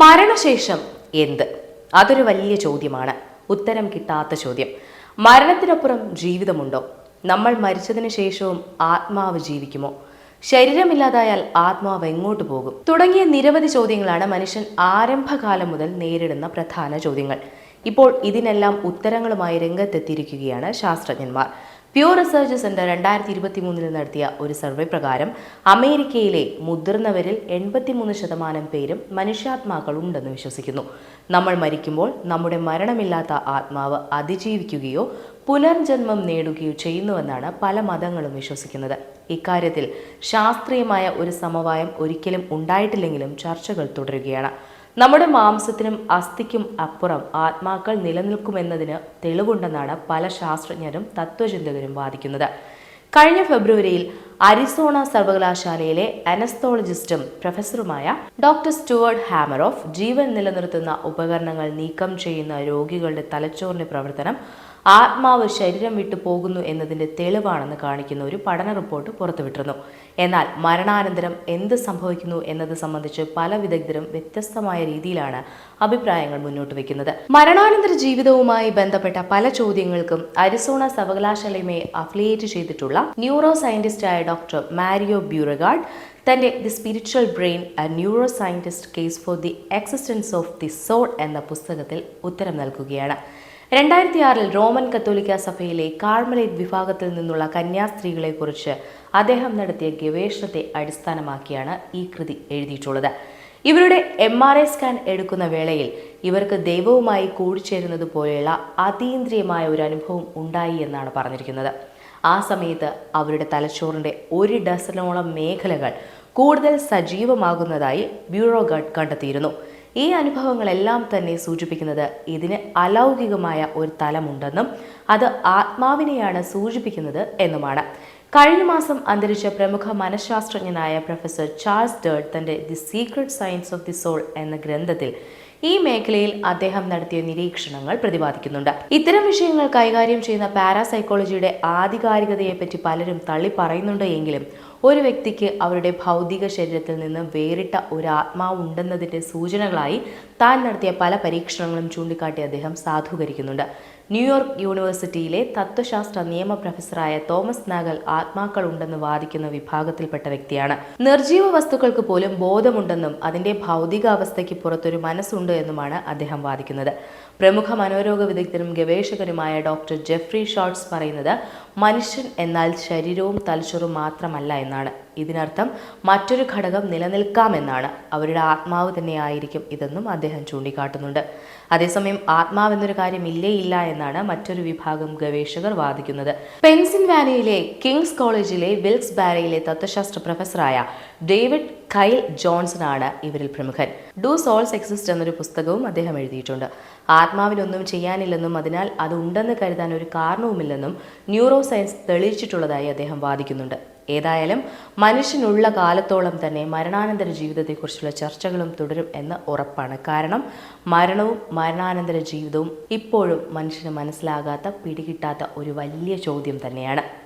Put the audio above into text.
മരണശേഷം എന്ത്? അതൊരു വലിയ ചോദ്യമാണ്. ഉത്തരം കിട്ടാത്ത ചോദ്യം. മരണത്തിനപ്പുറം ജീവിതമുണ്ടോ? നമ്മൾ മരിച്ചതിന് ശേഷവും ആത്മാവ് ജീവിക്കുമോ? ശരീരമില്ലാതായാൽ ആത്മാവ് എങ്ങോട്ട് പോകും? തുടങ്ങിയ നിരവധി ചോദ്യങ്ങളാണ് മനുഷ്യൻ ആരംഭകാലം മുതൽ നേരിടുന്ന പ്രധാന ചോദ്യങ്ങൾ. ഇപ്പോൾ ഇതിനെല്ലാം ഉത്തരങ്ങളുമായി രംഗത്തെത്തിയിരിക്കുകയാണ് ശാസ്ത്രജ്ഞന്മാർ. പ്യൂർ റിസർച്ച് സെന്റർ രണ്ടായിരത്തി ഇരുപത്തി മൂന്നിൽ നടത്തിയ ഒരു സർവേ പ്രകാരം അമേരിക്കയിലെ മുതിർന്നവരിൽ എൺപത്തിമൂന്ന് ശതമാനം പേരും മനുഷ്യാത്മാക്കൾ ഉണ്ടെന്ന് വിശ്വസിക്കുന്നു. നമ്മൾ മരിക്കുമ്പോൾ നമ്മുടെ മരണമില്ലാത്ത ആത്മാവ് അതിജീവിക്കുകയോ പുനർജന്മം നേടുകയോ ചെയ്യുന്നുവെന്നാണ് പല മതങ്ങളും വിശ്വസിക്കുന്നത്. ഇക്കാര്യത്തിൽ ശാസ്ത്രീയമായ ഒരു സമവായം ഒരിക്കലും ഉണ്ടായിട്ടില്ലെങ്കിലും ചർച്ചകൾ തുടരുകയാണ്. നമ്മുടെ മാംസത്തിനും അസ്ഥിക്കും അപ്പുറം ആത്മാക്കൾ നിലനിൽക്കുമെന്നതിന് തെളിവുണ്ടെന്നാണ് പല ശാസ്ത്രജ്ഞരും തത്വചിന്തകരും വാദിക്കുന്നത്. കഴിഞ്ഞ ഫെബ്രുവരിയിൽ അരിസോണ സർവകലാശാലയിലെ അനസ്തോളജിസ്റ്റും പ്രൊഫസറുമായ ഡോക്ടർ സ്റ്റുവർട്ട് ഹാമറോഫ് ജീവൻ നിലനിർത്തുന്ന ഉപകരണങ്ങൾ നീക്കം ചെയ്യുന്ന രോഗികളുടെ തലച്ചോറിന്റെ പ്രവർത്തനം ആത്മാവ് ശരീരം വിട്ടു പോകുന്നു എന്നതിന്റെ തെളിവാണെന്ന് കാണിക്കുന്ന ഒരു പഠന റിപ്പോർട്ട് പുറത്തുവിട്ടിരുന്നു. എന്നാൽ മരണാനന്തരം എന്ത് സംഭവിക്കുന്നു എന്നത് സംബന്ധിച്ച് പല വിദഗ്ധരും വ്യത്യസ്തമായ രീതിയിലാണ് അഭിപ്രായങ്ങൾ മുന്നോട്ട് വയ്ക്കുന്നത് മരണാനന്തര ജീവിതവുമായി ബന്ധപ്പെട്ട പല ചോദ്യങ്ങൾക്കും അരിസോണ സർവകലാശാലയുമായി അഫിലിയേറ്റ് ചെയ്തിട്ടുള്ള ന്യൂറോ സയന്റിസ്റ്റായ ഡോക്ടർ മാരിയോ ബ്യൂറഗാർഡ് തന്റെ the spiritual brain a neuroscientist case for the existence of the soul എന്ന പുസ്തകത്തിൽ ഉത്തരം നൽകുകയാണ്. രണ്ടായിരത്തി ആറിൽ റോമൻ കത്തോലിക്ക സഭയിലെ കാർമലേറ്റ് വിഭാഗത്തിൽ നിന്നുള്ള കന്യാസ്ത്രീകളെക്കുറിച്ച് അദ്ദേഹം നടത്തിയ ഗവേഷണത്തെ അടിസ്ഥാനമാക്കിയാണ് ഈ കൃതി എഴുതിയിട്ടുള്ളത്. ഇവരുടെ എം ആർ ഐ സ്കാൻ എടുക്കുന്ന വേളയിൽ ഇവർക്ക് ദൈവവുമായി കൂടിച്ചേരുന്നത് പോലെയുള്ള അതീന്ദ്രിയമായ ഒരു അനുഭവം ഉണ്ടായി എന്നാണ് പറഞ്ഞിരിക്കുന്നത്. ആ സമയത്ത് അവരുടെ തലച്ചോറിന്റെ ഒരു ഡസനോളം മേഖലകൾ കൂടുതൽ സജീവമാകുന്നതായി ബ്യൂറോ ഗാർഡ് കണ്ടെത്തിയിരുന്നു. ഈ അനുഭവങ്ങളെല്ലാം തന്നെ സൂചിപ്പിക്കുന്നത് ഇതിന് അലൗകികമായ ഒരു തലമുണ്ടെന്നും അത് ആത്മാവിനെയാണ് സൂചിപ്പിക്കുന്നത് എന്നുമാണ്. കഴിഞ്ഞ മാസം അന്തരിച്ച പ്രമുഖ മനഃശാസ്ത്രജ്ഞനായ പ്രൊഫസർ ചാൾസ് ഡേർഡ് തന്റെ the secret science of the soul എന്ന ഗ്രന്ഥത്തിൽ ഈ മേഖലയിൽ അദ്ദേഹം നടത്തിയ നിരീക്ഷണങ്ങൾ പ്രതിപാദിക്കുന്നുണ്ട്. ഇത്തരം വിഷയങ്ങൾ കൈകാര്യം ചെയ്യുന്ന പാരാസൈക്കോളജിയുടെ ആധികാരികതയെപ്പറ്റി പലരും തള്ളി പറയുന്നുണ്ട് എങ്കിലും ഒരു വ്യക്തിക്ക് അവരുടെ ഭൗതിക ശരീരത്തിൽ നിന്ന് വേറിട്ട ഒരു ആത്മാവ് ഉണ്ടെന്നതിന്റെ സൂചനകളായി താൻ നടത്തിയ പല പരീക്ഷണങ്ങളും ചൂണ്ടിക്കാട്ടി അദ്ദേഹം സാധൂകരിക്കുന്നുണ്ട്. ന്യൂയോർക്ക് യൂണിവേഴ്സിറ്റിയിലെ തത്വശാസ്ത്ര നിയമ പ്രൊഫസറായ തോമസ് നാഗൽ ആത്മാക്കൾ ഉണ്ടെന്ന് വാദിക്കുന്ന വിഭാഗത്തിൽപ്പെട്ട വ്യക്തിയാണ്. നിർജീവ വസ്തുക്കൾക്ക് പോലും ബോധമുണ്ടെന്നും അതിന്റെ ഭൗതികാവസ്ഥയ്ക്ക് പുറത്തൊരു മനസ്സുണ്ട് എന്നുമാണ് അദ്ദേഹം വാദിക്കുന്നത്. പ്രമുഖ മനോരോഗ വിദഗ്ധരും ഗവേഷകരുമായ ഡോക്ടർ ജെഫ്രി ഷോർട്സ് പറയുന്നത് മനുഷ്യൻ എന്നാൽ ശരീരവും തലച്ചോറും മാത്രമല്ല എന്നാണ്. ഇതിനർത്ഥം മറ്റൊരു ഘടകം നിലനിൽക്കാമെന്നാണ്. അവരുടെ ആത്മാവ് തന്നെയായിരിക്കും ഇതെന്നും അദ്ദേഹം ചൂണ്ടിക്കാട്ടുന്നുണ്ട്. അതേസമയം ആത്മാവെന്നൊരു കാര്യം ഇല്ലേ ഇല്ല എന്നാണ് മറ്റൊരു വിഭാഗം ഗവേഷകർ വാദിക്കുന്നത്. പെൻസിൽവാനിയയിലെ കിങ്സ് കോളേജിലെ വിൽസ് ബാരയിലെ തത്വശാസ്ത്ര പ്രൊഫസറായ ഡേവിഡ് കൈൽ ജോൺസൺ ആണ് ഇവരിൽ പ്രമുഖൻ. ഡു സോൾസ് എക്സിസ്റ്റ് എന്നൊരു പുസ്തകവും അദ്ദേഹം എഴുതിയിട്ടുണ്ട്. ആത്മാവിനൊന്നും ചെയ്യാനില്ലെന്നും അതിനാൽ അത് ഉണ്ടെന്ന് കരുതാൻ ഒരു കാരണവുമില്ലെന്നും ന്യൂറോ സയൻസ് തെളിയിച്ചിട്ടുള്ളതായി അദ്ദേഹം വാദിക്കുന്നുണ്ട്. ഏതായാലും മനുഷ്യനുള്ള കാലത്തോളം തന്നെ മരണാനന്തര ജീവിതത്തെക്കുറിച്ചുള്ള ചർച്ചകളും തുടരും എന്ന് ഉറപ്പാണ്. കാരണം മരണവും മരണാനന്തര ജീവിതവും ഇപ്പോഴും മനുഷ്യന് മനസ്സിലാകാത്ത പിടികിട്ടാത്ത ഒരു വലിയ ചോദ്യം തന്നെയാണ്.